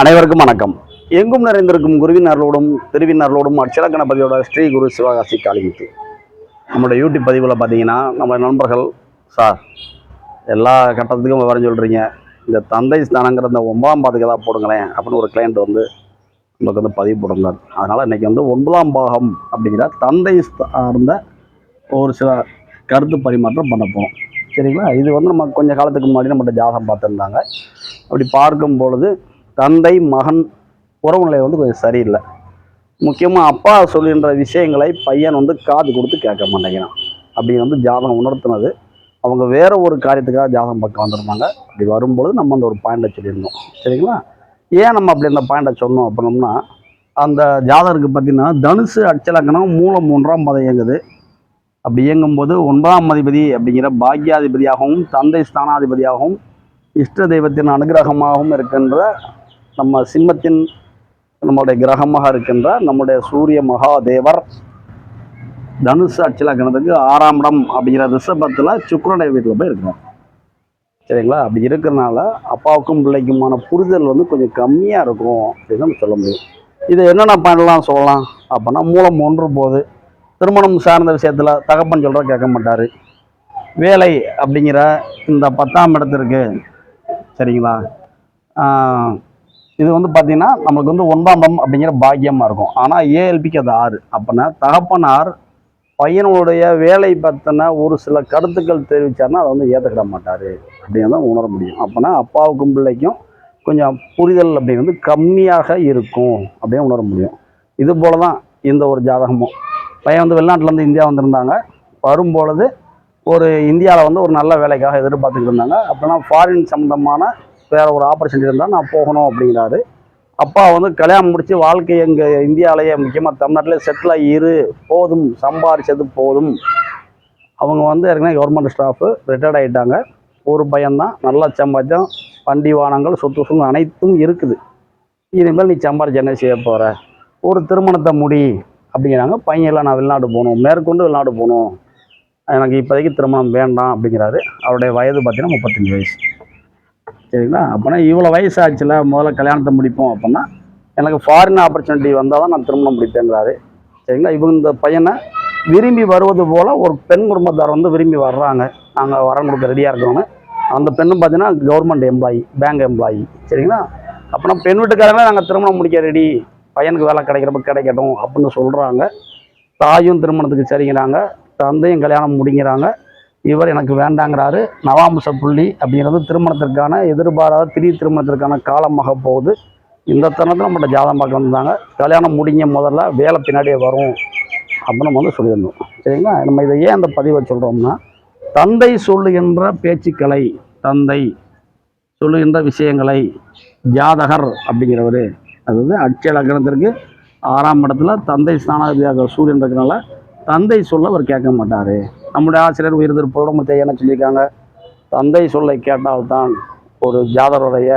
அனைவருக்கும் வணக்கம். எங்கும் நிறைந்திருக்கும் குருவினர்களோடும் திருவினர்களோடும் அட்சர கணபதியோட ஸ்ரீ குரு சிவகாசி காளிமுத்து. நம்மளோட யூடியூப் பதிவில் பார்த்தீங்கன்னா நம்ம நண்பர்கள் சார் எல்லா கட்டத்துக்கும் வரைஞ்சு சொல்கிறீங்க இந்த தந்தை ஸ்தானங்கிற இந்த ஒன்பதாம் பாதுக்கு ஏதாவது போடுங்களேன் அப்படின்னு ஒரு கிளைண்ட் வந்து நமக்கு வந்து பதிவு போட்டிருந்தார். அதனால் இன்றைக்கி வந்து ஒன்பதாம் பாகம் அப்படிங்கிற தந்தை சார்ந்த ஒரு சில கருத்து பரிமாற்றம் பண்ண போகிறோம் சரிங்களா? இது வந்து நம்ம கொஞ்சம் காலத்துக்கு முன்னாடி நம்மகிட்ட ஜாதகம் பார்த்துருந்தாங்க. அப்படி பார்க்கும் பொழுது தந்தை மகன் உறவு நிலை வந்து கொஞ்சம் சரியில்லை. முக்கியமாக அப்பா சொல்கின்ற விஷயங்களை பையன் வந்து காது கொடுத்து கேட்க மாட்டேங்கிறான். அப்படின்னு வந்து ஜாதகம் உணர்த்தினது. அவங்க வேற ஒரு காரியத்துக்காக ஜாதகம் பார்க்க வந்திருந்தாங்க. அப்படி வரும்பொழுது நம்ம அந்த ஒரு பாயிண்டை சொல்லியிருந்தோம். சரிங்களா? ஏன் நம்ம அப்படி அந்த பாயிண்டை சொன்னோம் அப்படின்னோம்னா அந்த ஜாதகருக்கு பார்த்தீங்கன்னா தனுசு அச்சலக்கணம் மூலம் மூன்றாம் பதம் இயங்குது. அப்படி இயங்கும்போது ஒன்பதாம் அதிபதி அப்படிங்கிற பாக்கியாதிபதியாகவும் தந்தை ஸ்தானாதிபதியாகவும் இஷ்ட தெய்வத்தின் அனுகிரகமாகவும் இருக்கின்ற நம்ம சிம்மத்தின் நம்முடைய கிரகமாக இருக்கின்ற நம்முடைய சூரிய மகாதேவர் தனுசு அச்சலக்கணத்துக்கு ஆறாம் இடம் அப்படிங்கிற ரிஷபத்தில் சுக்கிரனுடைய வீட்டில் போய் இருக்கிறோம் சரிங்களா? அப்படி இருக்கிறனால அப்பாவுக்கும் பிள்ளைக்குமான புரிதல் வந்து கொஞ்சம் கம்மியாக இருக்கும் அப்படின்னு நம்ம சொல்ல முடியும். இது என்னென்ன பண்ணலாம் சொல்லலாம்? அப்படின்னா மூலம் ஒன்று போது. திருமணம் சார்ந்த விஷயத்தில் தகப்பன் சொல்கிற கேட்க மாட்டார். வேலை அப்படிங்கிற இந்த பத்தாம் இடத்திற்கு சரிங்களா? இது வந்து பார்த்திங்கன்னா நம்மளுக்கு வந்து ஒன்பாம் பம் அப்படிங்கிற பாக்கியமாக இருக்கும். ஆனால் ஏஎல்பிக்கு அது ஆறு. அப்படின்னா தகப்பனார் பையனுடைய வேலை பற்றின ஒரு சில கருத்துக்கள் தெரிவித்தார்னா அதை வந்து ஏற்றுக்கிட மாட்டார். அப்படின்னு தான் உணர முடியும். அப்போனா அப்பாவுக்கும் பிள்ளைக்கும் கொஞ்சம் புரிதல் அப்படிங்கிறது கம்மியாக இருக்கும் அப்படின்னு உணர முடியும். இது போல தான் இந்த ஒரு ஜாதகமும். பையன் வந்து வெளிநாட்டிலேருந்து இந்தியா வந்திருந்தாங்க. வரும்பொழுது ஒரு இந்தியாவில் வந்து ஒரு நல்ல வேலைக்காக எதிர்பார்த்துக்கிட்டு இருந்தாங்க. அப்படின்னா ஃபாரின் சம்மந்தமான வேறு ஒரு ஆப்பர்ச்சுனிட்டி இருந்தால் நான் போகணும் அப்படிங்கிறாரு. அப்பா வந்து கல்யாணம் முடித்து வாழ்க்கை எங்கள் இந்தியாவிலேயே முக்கியமாக தமிழ்நாட்டிலே செட்டில் ஆகி இரு. போதும் சம்பாரித்தது போதும். அவங்க வந்து ஏற்கனவே கவர்மெண்ட் ஸ்டாஃபு ரிட்டையர்ட் ஆகிட்டாங்க ஒரு பையன்தான் நல்லா சம்பாதிச்சோம் வண்டி வாகனங்கள் சொத்து சுகம் அனைத்தும் இருக்குது. இனிமேல் நீ சம்பாரிச்சு என்ன செய்ய போகிற ஒரு திருமணத்தை முடி அப்படிங்கிறாங்க. பையன்லாம் நான் வெளிநாடு போகணும். மேற்கொண்டு வெளிநாடு போகணும். எனக்கு இப்போதைக்கு திருமணம் வேண்டாம் அப்படிங்கிறாரு. அவருடைய வயது பார்த்தீங்கன்னா முப்பத்தஞ்சு வயசு. சரிங்களா? அப்போனா இவ்வளோ வயசு ஆச்சுல முதல்ல கல்யாணத்தை முடிப்போம் அப்படின்னா எனக்கு ஃபாரின் ஆப்பர்ச்சுனிட்டி வந்தால் தான் நான் திருமணம் முடிப்பேங்கிறாரு சரிங்களா? இவங்க இந்த பையனை விரும்பி வருவது போல் ஒரு பெண் குடும்பத்தார் வந்து விரும்பி வர்றாங்க. நாங்கள் வரம் கொடுக்க ரெடியாக இருக்கிறோன்னு அந்த பெண்ணும் பார்த்தீங்கன்னா கவர்மெண்ட் எம்ப்ளாயி பேங்க் எம்ப்ளாயி சரிங்களா? அப்போனா பெண் வீட்டுக்காரங்களே நாங்கள் திருமணம் முடிக்க ரெடி பையனுக்கு வேலை கிடைக்கிறப்ப கிடைக்கட்டும் அப்படின்னு சொல்கிறாங்க தாயும் திருமணத்துக்கு சரிங்கிறாங்க தந்தையும் கல்யாணம் முடிங்கிறாங்க இவர் எனக்கு வேண்டாங்கிறாரு. நவாம்ச புள்ளி அப்படிங்கிறது திருமணத்திற்கான எதிர்பாராத திடீர் திருமணத்திற்கான காலமாக போகுது. இந்த தருணத்தில் நம்மகிட்ட ஜாதகம் பார்க்க வந்தாங்க கல்யாணம் முடிஞ்ச முதல்ல வேலை பின்னாடியே வரும் அப்படின்னு நம்ம வந்து சொல்லியிருந்தோம். சரிங்களா? நம்ம இதை ஏன் அந்த பதிவை சொல்கிறோம்னா தந்தை சொல்லுகின்ற பேச்சுக்களை தந்தை சொல்லுகின்ற விஷயங்களை ஜாதகர் அப்படிங்கிறவர் அதாவது அட்சய லக்னத்திற்கு ஆறாம் இடத்துல தந்தை ஸ்தானாதிபதியாக சூரியன் இருக்கிறனால தந்தை சொல்ல அவர் கேட்க மாட்டார். நம்முடைய ஆசிரியர் உயிர் புறமுத்தை என்ன சொல்லியிருக்காங்க? தந்தை சொல்லை கேட்டால்தான் ஒரு ஜாதருடைய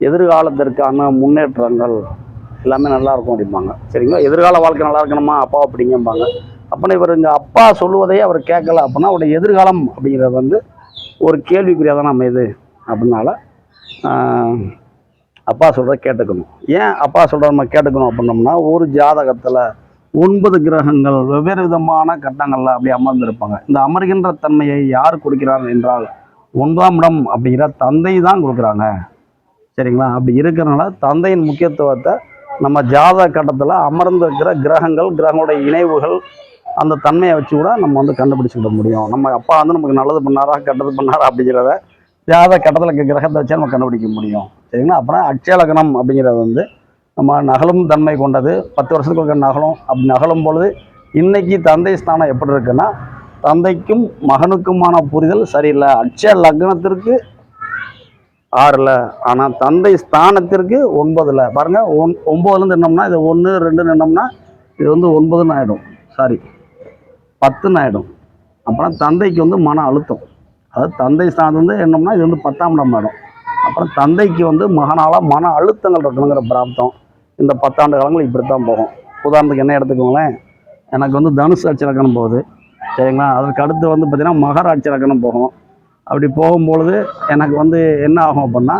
எதிர்காலத்திற்கான முன்னேற்றங்கள் எல்லாமே நல்லா இருக்கும் அப்படிம்பாங்க. சரிங்களா? எதிர்கால வாழ்க்கை நல்லா இருக்கணுமா? அப்பா அப்படிங்கம்பாங்க. அப்படின்னா இவர் இங்கே அப்பா சொல்லுவதையே அவர் கேட்கல அப்படின்னா அவருடைய எதிர்காலம் அப்படிங்கிறது வந்து ஒரு கேள்விக்குறியாக தான் அமையுது அப்படின்னால அப்பா சொல்கிறத கேட்டுக்கணும். ஏன் அப்பா சொல்கிறத நம்ம கேட்டுக்கணும் அப்படின்னோம்னா ஒரு ஜாதகத்தில் ஒன்பது கிரகங்கள் வெவ்வேறு விதமான கட்டங்களில் அப்படி அமர்ந்திருப்பாங்க. இந்த அமர்கின்ற தன்மையை யார் கொடுக்கிறார் என்றால் ஒன்றாம் இடம் அப்படிங்கிற தந்தை தான் கொடுக்குறாங்க. சரிங்களா? அப்படி இருக்கிறனால தந்தையின் முக்கியத்துவத்தை நம்ம ஜாதக கட்டத்தில் அமர்ந்திருக்கிற கிரகங்கள் கிரகங்களுடைய இணைவுகள் அந்த தன்மையை வச்சு கூட நம்ம வந்து கண்டுபிடிச்சிக்கிட முடியும். நம்ம அப்பா வந்து நமக்கு நல்லது பண்ணாரா கெட்டது பண்ணாரா அப்படிங்கிறத ஜாதக கட்டத்தில் இருக்க கிரகத்தை வச்சு நம்ம கண்டுபிடிக்க முடியும். சரிங்களா? அப்புறம் அட்சயலக்கணம் அப்படிங்கிறது வந்து நம்ம நகலும் தன்மை கொண்டது. பத்து வருஷத்துக்கு ஒருக்க நகலும் அப்படி நகலும் பொழுது இன்றைக்கி தந்தை ஸ்தானம் எப்படி இருக்குன்னா தந்தைக்கும் மகனுக்குமான புரிதல் சரியில்லை. அட்சய லக்னத்திற்கு ஆறில் ஆனால் தந்தை ஸ்தானத்திற்கு ஒன்பதில். பாருங்கள் ஒன் ஒம்போதுலேருந்து நின்னோம்னா இது ஒன்று ரெண்டு நின்னோம்னா இது வந்து ஒன்பதுன்னு ஆகிடும் சாரி பத்துன்னு ஆகிடும் அப்புறம் தந்தைக்கு வந்து மன அழுத்தம். அதாவது தந்தை ஸ்தானத்து வந்து என்னம்னா இது வந்து பத்தாம் இடம் ஆகிடும் அப்புறம் தந்தைக்கு வந்து மகனால் மன அழுத்தங்கள் இருக்கணுங்கிற பிராப்தம். இந்த பத்தாண்டு காலங்கள் இப்படி தான் போகும். உதாரணத்துக்கு என்ன எடுத்துக்கோங்களேன் எனக்கு வந்து தனுசு அச்சலக்கணம் போகுது. சரிங்களா? அதற்கு அடுத்து வந்து பார்த்திங்கன்னா மகராட்சி இலக்கணம் போகும். அப்படி போகும்பொழுது எனக்கு வந்து என்ன ஆகும் அப்படின்னா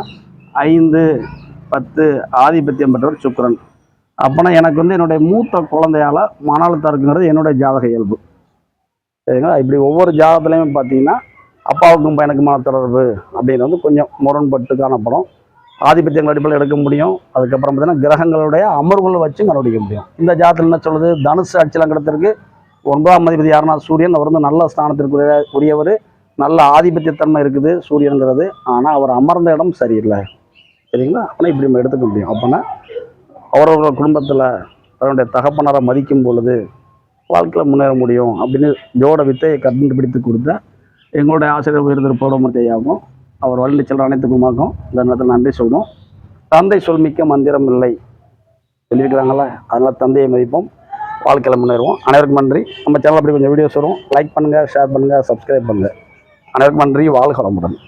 ஐந்து பத்து ஆதிபத்தியம் பெற்றவர் சுக்கரன். அப்போனா எனக்கு வந்து என்னுடைய மூத்த குழந்தையால் மன அழுத்தம் இருக்குங்கிறது என்னுடைய ஜாதக இயல்பு. சரிங்களா? இப்படி ஒவ்வொரு ஜாதகத்துலேயுமே பார்த்தீங்கன்னா அப்பாவுக்கும் பையனுக்கு மன தொடர்பு அப்படின்னு வந்து கொஞ்சம் முரண்பட்டு காணப்படும் ஆதிபத்தியங்கள் அடிப்படையில் எடுக்க முடியும். அதுக்கப்புறம் பார்த்தீங்கன்னா கிரகங்களுடைய அமர்வுகளை வச்சு கண்டுபிடிக்க முடியும். இந்த ஜாதத்தில் என்ன சொல்லுது? தனுசு அச்சலங்கடத்திற்கு ஒன்பதாம் அதிபதி யாருன்னா சூரியன். அவர் வந்து நல்ல ஸ்தானத்திற்குரிய உரியவர். நல்ல ஆதிபத்தியத்தன்மை இருக்குது சூரியனுங்கிறது. ஆனால் அவர் அமர்ந்த இடம் சரியில்லை. சரிங்களா? அப்போனா இப்படி நம்ம எடுத்துக்க முடியும். அப்போனா அவரவர்கள் குடும்பத்தில் அவருடைய தகப்பனரை மதிக்கும் பொழுது வாழ்க்கையில் முன்னேற முடியும் அப்படின்னு ஜோட வித்தை கண்டுபிடித்து கொடுத்த எங்களுடைய ஆசிரியர் உயர்ந்திரு பௌடமத்தையாகவும் அவர் வழி செல்ற அனைத்துக்குமாக்கும். இந்த நேரத்தில் நன்றி சொல்லணும் தந்தை சொல்மிக்க மந்திரம் இல்லை. சொல்லியிருக்கிறாங்களா அதனால் தந்தையை மதிப்போம். வாழ்க்கையில் முன்னேறுவோம். அனைவருக்கும் நன்றி. நம்ம சேனல் அப்படி கொஞ்சம் வீடியோஸ் வரும் லைக் பண்ணுங்கள் ஷேர் பண்ணுங்கள் சப்ஸ்கிரைப் பண்ணுங்கள் அனைவருக்கும் நன்றி. வாழ்க வளமுடன்.